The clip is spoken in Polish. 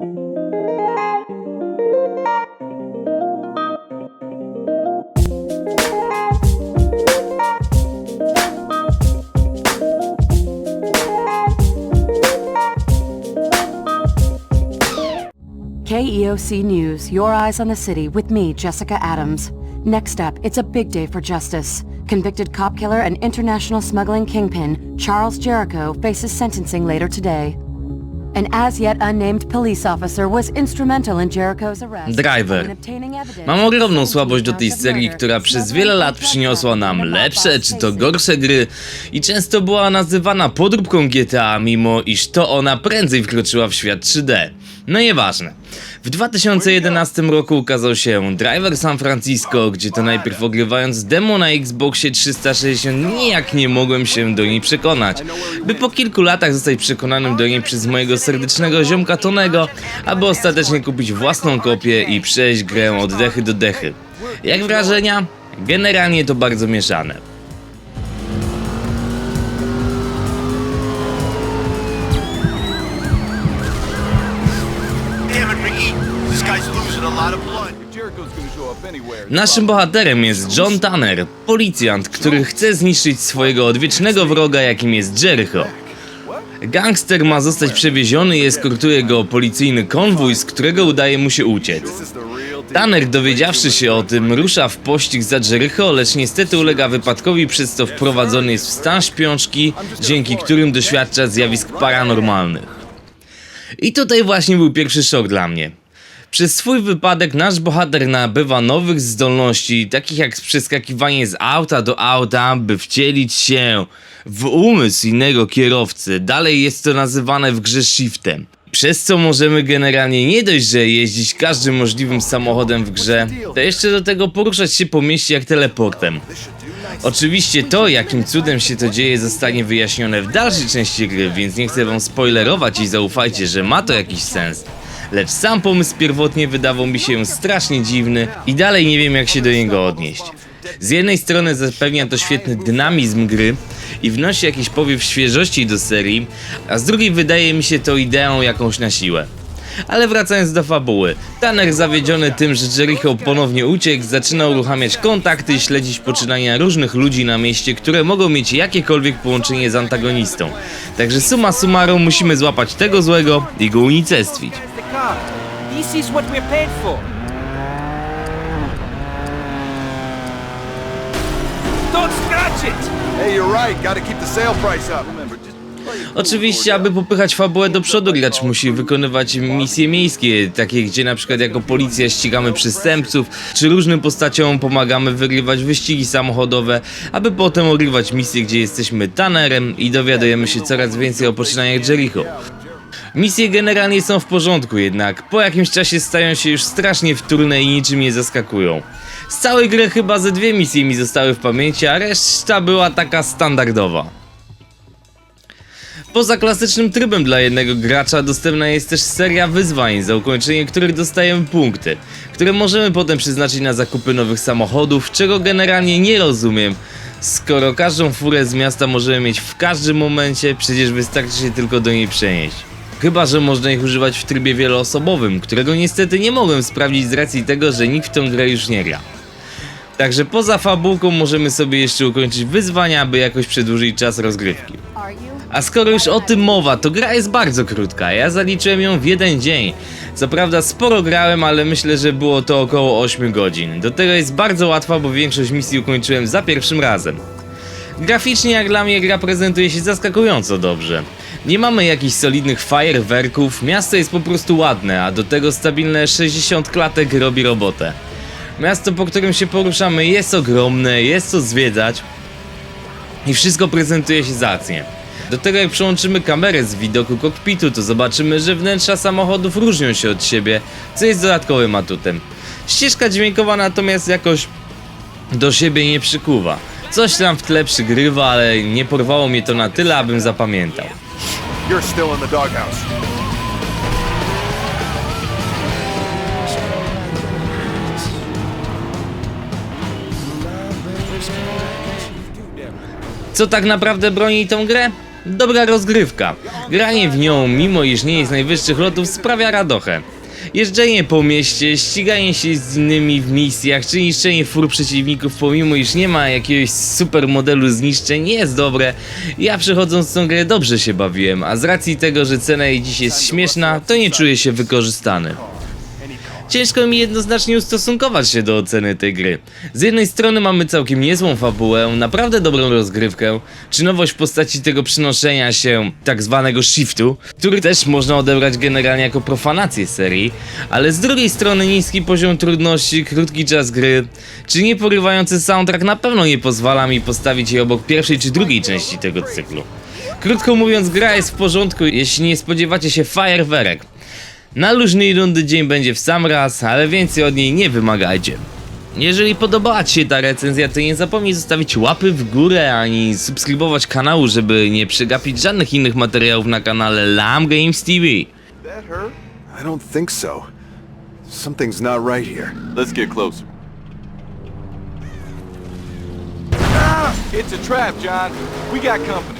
KEOC News, your eyes on the city with me, Jessica Adams. Next up, it's a big day for justice. Convicted cop killer and international smuggling kingpin, Charles Jericho, faces sentencing later today. An as yet unnamed police officer was instrumental in Jericho's arrest. Driver. Mam ogromną 17 słabość do tej serii, która przez wiele lat przyniosła nam lepsze czy to gorsze gry i często była nazywana podróbką GTA, mimo iż to ona prędzej wkroczyła w świat 3D. No nieważne. W 2011 roku ukazał się Driver San Francisco, gdzie to najpierw ogrywając demo na Xboxie 360 nijak nie mogłem się do niej przekonać, by po kilku latach zostać przekonanym do niej przez mojego serdecznego ziomka Tonego, aby ostatecznie kupić własną kopię i przejść grę od dechy do dechy. Jak wrażenia? Generalnie to bardzo mieszane. Naszym bohaterem jest John Tanner, policjant, który chce zniszczyć swojego odwiecznego wroga, jakim jest Jericho. Gangster ma zostać przewieziony i eskortuje go policyjny konwój, z którego udaje mu się uciec. Tanner, dowiedziawszy się o tym, rusza w pościg za Jericho, lecz niestety ulega wypadkowi, przez co wprowadzony jest w stan śpiączki, dzięki którym doświadcza zjawisk paranormalnych. I tutaj właśnie był pierwszy szok dla mnie. Przez swój wypadek nasz bohater nabywa nowych zdolności, takich jak przeskakiwanie z auta do auta, by wcielić się w umysł innego kierowcy. Dalej jest to nazywane w grze shiftem. Przez co możemy generalnie nie dość, że jeździć każdym możliwym samochodem w grze, to jeszcze do tego poruszać się po mieście jak teleportem. Oczywiście to, jakim cudem się to dzieje, zostanie wyjaśnione w dalszej części gry, więc nie chcę wam spoilerować i zaufajcie, że ma to jakiś sens. Lecz sam pomysł pierwotnie wydawał mi się strasznie dziwny i dalej nie wiem jak się do niego odnieść. Z jednej strony zapewnia to świetny dynamizm gry i wnosi jakiś powiew świeżości do serii, a z drugiej wydaje mi się to ideą jakąś na siłę. Ale wracając do fabuły, Tanner zawiedziony tym, że Jericho ponownie uciekł, zaczyna uruchamiać kontakty i śledzić poczynania różnych ludzi na mieście, które mogą mieć jakiekolwiek połączenie z antagonistą. Także summa summarum musimy złapać tego złego i go unicestwić. This is what we're paid for. Don't scratch it! Hey, you're right. Gotta keep the sale price up. Oczywiście, aby popychać fabułę do przodu, gracz musi wykonywać misje miejskie, takie gdzie na przykład jako policja ścigamy przestępców, czy różnym postaciom pomagamy wygrywać wyścigi samochodowe, aby potem ogrywać misje, gdzie jesteśmy Tannerem i dowiadujemy się coraz więcej o poczynaniach Jericho. Misje generalnie są w porządku, jednak po jakimś czasie stają się już strasznie wtórne i niczym nie zaskakują. Z całej gry chyba ze dwie misje mi zostały w pamięci, a reszta była taka standardowa. Poza klasycznym trybem dla jednego gracza dostępna jest też seria wyzwań, za ukończenie których dostajemy punkty, które możemy potem przeznaczyć na zakupy nowych samochodów, czego generalnie nie rozumiem. Skoro każdą furę z miasta możemy mieć w każdym momencie, przecież wystarczy się tylko do niej przenieść. Chyba, że można ich używać w trybie wieloosobowym, którego niestety nie mogłem sprawdzić z racji tego, że nikt w tą grę już nie gra. Także poza fabułką możemy sobie jeszcze ukończyć wyzwania, aby jakoś przedłużyć czas rozgrywki. A skoro już o tym mowa, to gra jest bardzo krótka. Ja zaliczyłem ją w jeden dzień. Co prawda sporo grałem, ale myślę, że było to około 8 godzin. Do tego jest bardzo łatwa, bo większość misji ukończyłem za pierwszym razem. Graficznie jak dla mnie gra prezentuje się zaskakująco dobrze. Nie mamy jakichś solidnych fajerwerków, miasto jest po prostu ładne, a do tego stabilne 60 klatek robi robotę. Miasto, po którym się poruszamy jest ogromne, jest co zwiedzać i wszystko prezentuje się zacnie. Do tego jak przełączymy kamerę z widoku kokpitu, to zobaczymy, że wnętrza samochodów różnią się od siebie, co jest dodatkowym atutem. Ścieżka dźwiękowa natomiast jakoś do siebie nie przykuwa. Coś tam w tle przygrywa, ale nie porwało mnie to na tyle, abym zapamiętał. You're still in the doghouse. Co tak naprawdę broni tą grę? Dobra rozgrywka. Granie w nią, mimo iż nie jest najwyższych lotów, sprawia radochę. Jeżdżenie po mieście, ściganie się z innymi w misjach, czy niszczenie fur przeciwników, pomimo iż nie ma jakiegoś super modelu zniszczeń, jest dobre. Ja przechodząc tą grę dobrze się bawiłem, a z racji tego, że cena jej dziś jest śmieszna, to nie czuję się wykorzystany. Ciężko mi jednoznacznie ustosunkować się do oceny tej gry. Z jednej strony mamy całkiem niezłą fabułę, naprawdę dobrą rozgrywkę, czy nowość w postaci tego przenoszenia się tak zwanego shiftu, który też można odebrać generalnie jako profanację serii, ale z drugiej strony niski poziom trudności, krótki czas gry, czy nieporywający soundtrack na pewno nie pozwala mi postawić jej obok pierwszej czy drugiej części tego cyklu. Krótko mówiąc, gra jest w porządku, jeśli nie spodziewacie się fajerwerek. Na luźnej rundy dzień będzie w sam raz, ale więcej od niej nie wymagajcie. Jeżeli podobała Ci się ta recenzja, to nie zapomnij zostawić łapy w górę, ani subskrybować kanału, żeby nie przegapić żadnych innych materiałów na kanale Lam Games TV. That her? I don't think so. Something's not right here. Let's get closer. It's a trap, John. We got company.